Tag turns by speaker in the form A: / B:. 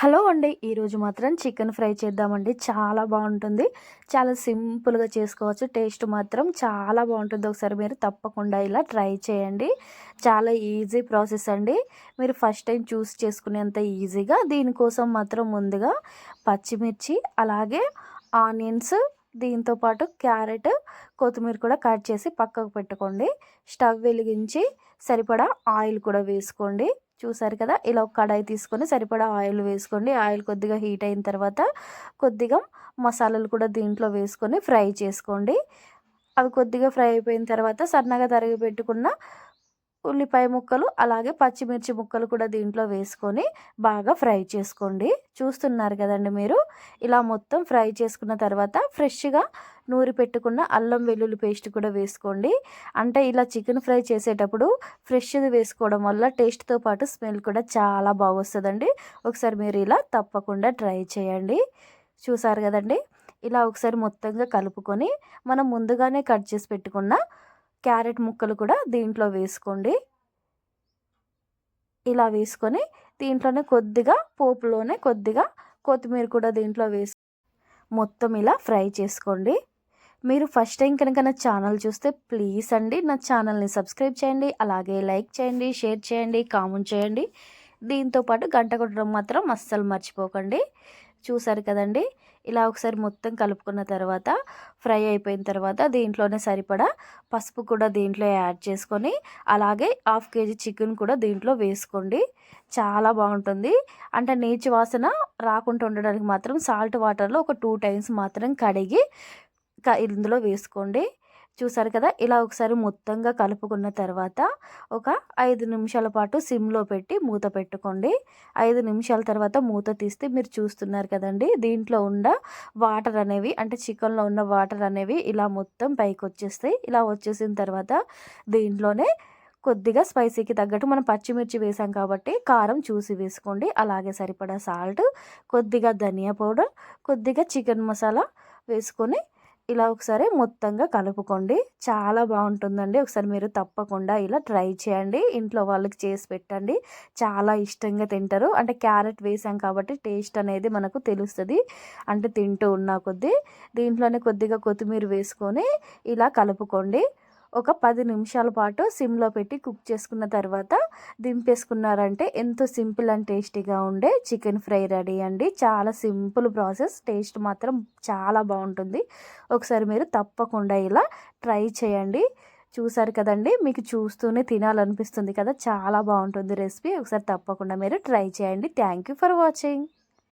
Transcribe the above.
A: Hello అండి. ఈరోజు మాత్రం చికెన్ ఫ్రై చేద్దామండి. చాలా బాగుంటుంది. చాలా సింపుల్గా చేసుకోవచ్చు. టేస్ట్ మాత్రం చాలా బాగుంటుంది. ఒకసారి మీరు తప్పకుండా ఇలా ట్రై చేయండి. చాలా ఈజీ ప్రాసెస్ అండి. మీరు ఫస్ట్ టైం చూస్ చేసుకునేంత ఈజీగా దీనికోసం మాత్రం ముందుగా పచ్చిమిర్చి అలాగే ఆనియన్స్ దీంతోపాటు క్యారెట్ కొత్తిమీర కూడా కట్ చేసి పక్కకు పెట్టుకోండి. స్టవ్ వెలిగించి సరిపడా ఆయిల్ కూడా వేసుకోండి. చూసారు కదా? ఇలా ఒక కడాయి తీసుకొని సరిపడా ఆయిల్ వేసుకోండి. ఆయిల్ కొద్దిగా హీట్ అయిన తర్వాత కొద్దిగా మసాలాలు కూడా దీంట్లో వేసుకొని ఫ్రై చేసుకోండి. అవి కొద్దిగా ఫ్రై అయిపోయిన తర్వాత సన్నగా తరిగి పెట్టుకున్న ఉల్లిపాయ ముక్కలు అలాగే పచ్చిమిర్చి ముక్కలు కూడా దీంట్లో వేసుకొని బాగా ఫ్రై చేసుకోండి. చూస్తున్నారు కదండి మీరు? ఇలా మొత్తం ఫ్రై చేసుకున్న తర్వాత ఫ్రెష్గా నూరి పెట్టుకున్న అల్లం వెల్లుల్లి పేస్ట్ కూడా వేసుకోండి. అంటే ఇలా చికెన్ ఫ్రై చేసేటప్పుడు ఫ్రెష్ది వేసుకోవడం వల్ల టేస్ట్తో పాటు స్మెల్ కూడా చాలా బాగొస్తుందండి. ఒకసారి మీరు ఇలా తప్పకుండా ట్రై చేయండి. చూసారు కదండి? ఇలా ఒకసారి మొత్తంగా కలుపుకొని మనం ముందుగానే కట్ చేసి పెట్టుకున్న క్యారెట్ ముక్కలు కూడా దీంట్లో వేసుకోండి. ఇలా వేసుకొని దీంట్లోనే కొద్దిగా పోపులోనే కొద్దిగా కొత్తిమీర కూడా దీంట్లో వేసి మొత్తం ఇలా ఫ్రై చేసుకోండి. మీరు ఫస్ట్ టైం కనుక నా ఛానల్ చూస్తే ప్లీజ్ అండి నా ఛానల్ని సబ్స్క్రైబ్ చేయండి అలాగే లైక్ చేయండి షేర్ చేయండి కామెంట్ చేయండి. దీంతోపాటు గంట కొట్టడం మాత్రం అస్సలు మర్చిపోకండి. చూసారు కదండి? ఇలా ఒకసారి మొత్తం కలుపుకున్న తర్వాత ఫ్రై అయిపోయిన తర్వాత దీంట్లోనే సరిపడా పసుపు కూడా దీంట్లో యాడ్ చేసుకొని అలాగే హాఫ్ కేజీ చికెన్ కూడా దీంట్లో వేసుకోండి. చాలా బాగుంటుంది. అంటే నీచు వాసన రాకుండా ఉండడానికి మాత్రం సాల్ట్ వాటర్లో ఒక టూ టైమ్స్ మాత్రం కడిగి ఇందులో వేసుకోండి. చూసారు కదా? ఇలా ఒకసారి మొత్తంగా కలుపుకున్న తర్వాత ఒక ఐదు నిమిషాల పాటు సిమ్లో పెట్టి మూత పెట్టుకోండి. ఐదు నిమిషాల తర్వాత మూత తీస్తే మీరు చూస్తున్నారు కదండి దీంట్లో ఉన్న వాటర్ అనేవి అంటే చికెన్లో ఉన్న వాటర్ అనేవి ఇలా మొత్తం పైకి వచ్చేస్తాయి. ఇలా వచ్చేసిన తర్వాత దీంట్లోనే కొద్దిగా స్పైసీకి తగ్గట్టు మనం పచ్చిమిర్చి వేసాం కాబట్టి కారం చూసి వేసుకోండి. అలాగే సరిపడా సాల్ట్ కొద్దిగా ధనియా పౌడర్ కొద్దిగా చికెన్ మసాలా వేసుకొని ఇలా ఒకసారి మొత్తంగా కలుపుకోండి. చాలా బాగుంటుందండి. ఒకసారి మీరు తప్పకుండా ఇలా ట్రై చేయండి. ఇంట్లో వాళ్ళకి చేసి పెట్టండి. చాలా ఇష్టంగా తింటారు. అంటే క్యారెట్ వేసాం కాబట్టి టేస్ట్ అనేది మనకు తెలుస్తుంది. అంటే తింటూ ఉన్న కొద్దీ దీంట్లోనే కొద్దిగా కొత్తిమీర వేసుకొని ఇలా కలుపుకోండి. ఒక పది నిమిషాల పాటు సిమ్లో పెట్టి కుక్ చేసుకున్న తర్వాత దింపేసుకున్నారంటే ఎంతో సింపుల్ అండ్ టేస్టీగా ఉండే చికెన్ ఫ్రై రెడీ అండి. చాలా సింపుల్ ప్రాసెస్ టేస్ట్ మాత్రం చాలా బాగుంటుంది. ఒకసారి మీరు తప్పకుండా ఇలా ట్రై చేయండి. చూసారు కదండి మీకు చూస్తూనే తినాలనిపిస్తుంది కదా చాలా బాగుంటుంది రెసిపీ. ఒకసారి తప్పకుండా మీరు ట్రై చేయండి. Thank you for watching.